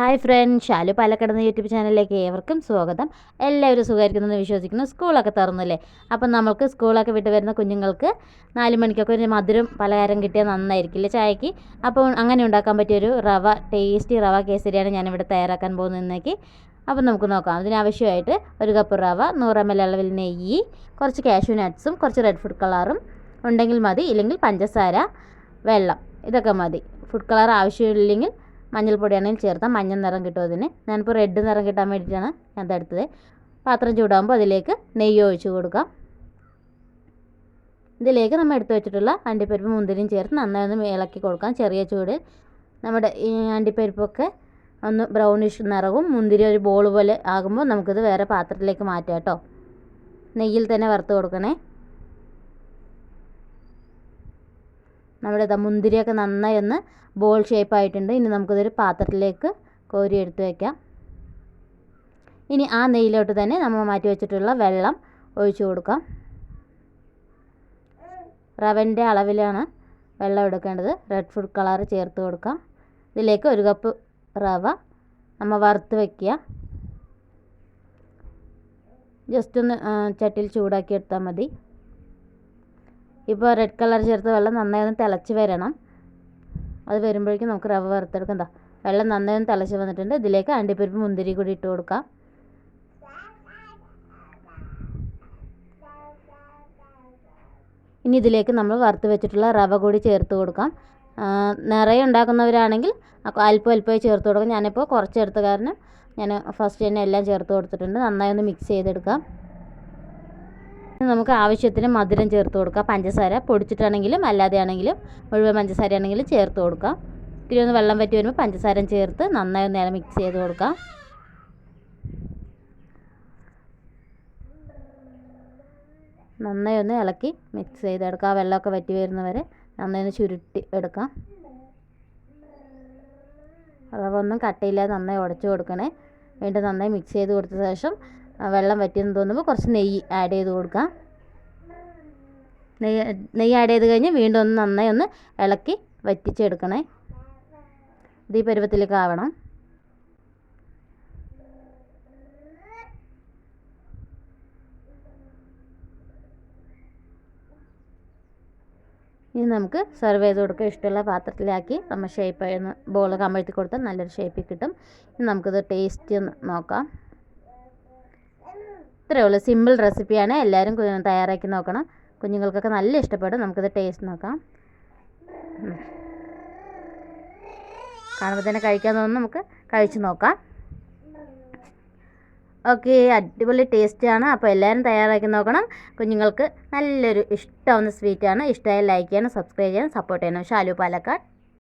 Hi friend Shalu Palakkad എന്ന YouTube ചാനലിലേക്ക് ഏവർക്കും സ്വാഗതം. എല്ലാവരും സുഖമായിരിക്കുന്നെന്ന് വിശ്വസിക്കുന്നു. സ്കൂളൊക്കെ തുറന്നില്ലേ? അപ്പം നമുക്ക് സ്കൂളൊക്കെ വിട്ട് വരുന്ന കുഞ്ഞുങ്ങൾക്ക് നാല് മണിക്കൊക്കെ ഒരു മധുരം പലഹാരം കിട്ടിയാൽ നന്നായിരിക്കില്ലേ ചായക്ക്? അപ്പോൾ അങ്ങനെ ഉണ്ടാക്കാൻ പറ്റിയൊരു റവ ടേസ്റ്റി റവ കേസരിയാണ് ഞാനിവിടെ തയ്യാറാക്കാൻ പോകുന്നതെന്നേക്ക് അപ്പം നമുക്ക് നോക്കാം. അതിനാവശ്യമായിട്ട് ഒരു കപ്പ് റവ നൂറ് എം എൽ അളവിൽ നെയ്യ് കുറച്ച് കാഷ്യൂ നട്ട്സും കുറച്ച് റെഡ് ഫുഡ് കളറും ഉണ്ടെങ്കിൽ മതി. ഇല്ലെങ്കിൽ പഞ്ചസാര വെള്ളം ഇതൊക്കെ മതി. ഫുഡ് കളർ ആവശ്യമില്ലെങ്കിൽ മഞ്ഞൾപ്പൊടിയാണെങ്കിൽ ചേർത്താൽ മഞ്ഞ നിറം കിട്ടും അതിന്. ഞാനിപ്പോൾ റെഡ് നിറം കിട്ടാൻ വേണ്ടിയിട്ടാണ് ഞാൻ തടുത്തത് പാത്രം ചൂടാകുമ്പോൾ അതിലേക്ക് നെയ്യ് ഒഴിച്ചു കൊടുക്കാം. ഇതിലേക്ക് നമ്മൾ എടുത്തു വെച്ചിട്ടുള്ള അണ്ടിപ്പരിപ്പ് മുന്തിരിയും ചേർത്ത് നന്നായി ഒന്ന് ഇളക്കി കൊടുക്കാം. ചെറിയ ചൂട്. നമ്മുടെ ഈ അണ്ടിപ്പരിപ്പൊക്കെ ഒന്ന് ബ്രൗണിഷ് നിറവും മുന്തിരി ഒരു ബോൾ പോലെ ആകുമ്പോൾ നമുക്കിത് വേറെ പാത്രത്തിലേക്ക് മാറ്റാം കേട്ടോ. നെയ്യിൽ തന്നെ വറുത്ത് കൊടുക്കണേ. നമ്മുടെ ഇതാ മുന്തിരിയൊക്കെ നന്നായി ഒന്ന് ബോൾ ഷേപ്പ് ആയിട്ടുണ്ട്. ഇനി നമുക്കിതൊരു പാത്രത്തിലേക്ക് കോരി എടുത്ത് വയ്ക്കാം ഇനി ആ നെയ്യിലോട്ട് തന്നെ നമ്മൾ മാറ്റി വെച്ചിട്ടുള്ള വെള്ളം ഒഴിച്ചു കൊടുക്കാം. റവന്റെ അളവിലാണ് വെള്ളം എടുക്കേണ്ടത്. റെഡ് ഫുഡ് കളർ ചേർത്ത് കൊടുക്കാം. ഇതിലേക്ക് ഒരു കപ്പ് റവ നമ്മൾ വറുത്ത് വയ്ക്കുക ജസ്റ്റ് ഒന്ന് ചട്ടിയിൽ ചൂടാക്കി എടുത്താൽ മതി. ഇപ്പോൾ റെഡ് കളർ ചേർത്ത് വെള്ളം നന്നായി ഒന്ന് തിളച്ച് വരണം. അത് വരുമ്പോഴേക്കും നമുക്ക് റവ വറുത്തെടുക്കാം. എന്താ വെള്ളം നന്നായി ഒന്ന് തിളച്ച് വന്നിട്ടുണ്ട്. ഇതിലേക്ക് അണ്ടിപ്പരിപ്പ് മുന്തിരി കൂടി ഇട്ട് കൊടുക്കാം. ഇനി ഇതിലേക്ക് നമ്മൾ വറുത്ത് വെച്ചിട്ടുള്ള റവ കൂടി ചേർത്ത് കൊടുക്കാം. നിറയെ ഉണ്ടാക്കുന്നവരാണെങ്കിൽ അല്പം അല്പമായി ചേർത്ത് കൊടുക്കാം. ഞാനിപ്പോൾ കുറച്ചെടുത്ത കാരണം ഞാൻ ഫസ്റ്റ് തന്നെ എല്ലാം ചേർത്ത് കൊടുത്തിട്ടുണ്ട്. നന്നായി ഒന്ന് മിക്സ് ചെയ്തെടുക്കാം. നമുക്ക് ആവശ്യത്തിന് മധുരം ചേർത്ത് കൊടുക്കാം. പഞ്ചസാര പൊടിച്ചിട്ടാണെങ്കിലും അല്ലാതെയാണെങ്കിലും മുഴുവൻ പഞ്ചസാര ആണെങ്കിലും ചേർത്ത് കൊടുക്കാം. ഇത്തിരി ഒന്ന് വെള്ളം വറ്റി വരുമ്പോൾ പഞ്ചസാര ചേർത്ത് നന്നായി ഒന്ന് നേരം മിക്സ് ചെയ്ത് കൊടുക്കാം. നന്നായി ഒന്ന് ഇളക്കി മിക്സ് ചെയ്തെടുക്കാം ആ വെള്ളമൊക്കെ വറ്റി വരുന്നവരെ നന്നായി ഒന്ന് ചുരുട്ടി എടുക്കാം. റവ കട്ടയില്ലാതെ നന്നായി ഉടച്ചു കൊടുക്കണേ. വീണ്ടും നന്നായി മിക്സ് ചെയ്ത് കൊടുത്ത ശേഷം വെള്ളം വറ്റിയെന്ന് തോന്നുമ്പോൾ കുറച്ച് നെയ്യ് ആഡ് ചെയ്ത് കൊടുക്കാം. നെയ്യ് നെയ്യ് ആഡ് ചെയ്ത് കഴിഞ്ഞ് വീണ്ടും ഒന്ന് നന്നായി ഒന്ന് ഇളക്കി വറ്റിച്ചെടുക്കണേ. ഇത് ഈ പരുവത്തിലേക്ക് ആവണം. ഇനി നമുക്ക് സെർവ് ചെയ്ത് കൊടുക്കുക ഇഷ്ടമുള്ള പാത്രത്തിലാക്കി നമ്മൾ ഷേപ്പ് ബോൾ കമഴ്ത്തി കൊടുത്താൽ നല്ലൊരു ഷേപ്പിൽ കിട്ടും. ഇനി നമുക്കിത് ടേസ്റ്റ് നോക്കാം. ഇത്രയേ ഉള്ളൂ സിമ്പിൾ റെസിപ്പിയാണ് എല്ലാവരും തയ്യാറാക്കി നോക്കണം. കുഞ്ഞുങ്ങൾക്കൊക്കെ നല്ല ഇഷ്ടപ്പെടും. നമുക്കിത് ടേസ്റ്റ് നോക്കാം. കാണുമ്പോൾ തന്നെ കഴിക്കാൻ തോന്നുന്നു നമുക്ക് കഴിച്ച് നോക്കാം. ഓക്കെ അടിപൊളി ടേസ്റ്റാണ് അപ്പോൾ എല്ലാവരും തയ്യാറാക്കി നോക്കണം. കുഞ്ഞുങ്ങൾക്ക് നല്ലൊരു ഇഷ്ടമാവുന്ന സ്വീറ്റാണ് ഇഷ്ടമായ ലൈക്ക് ചെയ്യണം സബ്സ്ക്രൈബ് ചെയ്യണം സപ്പോർട്ട് ചെയ്യണം. ഷാലു പാലക്കാട്.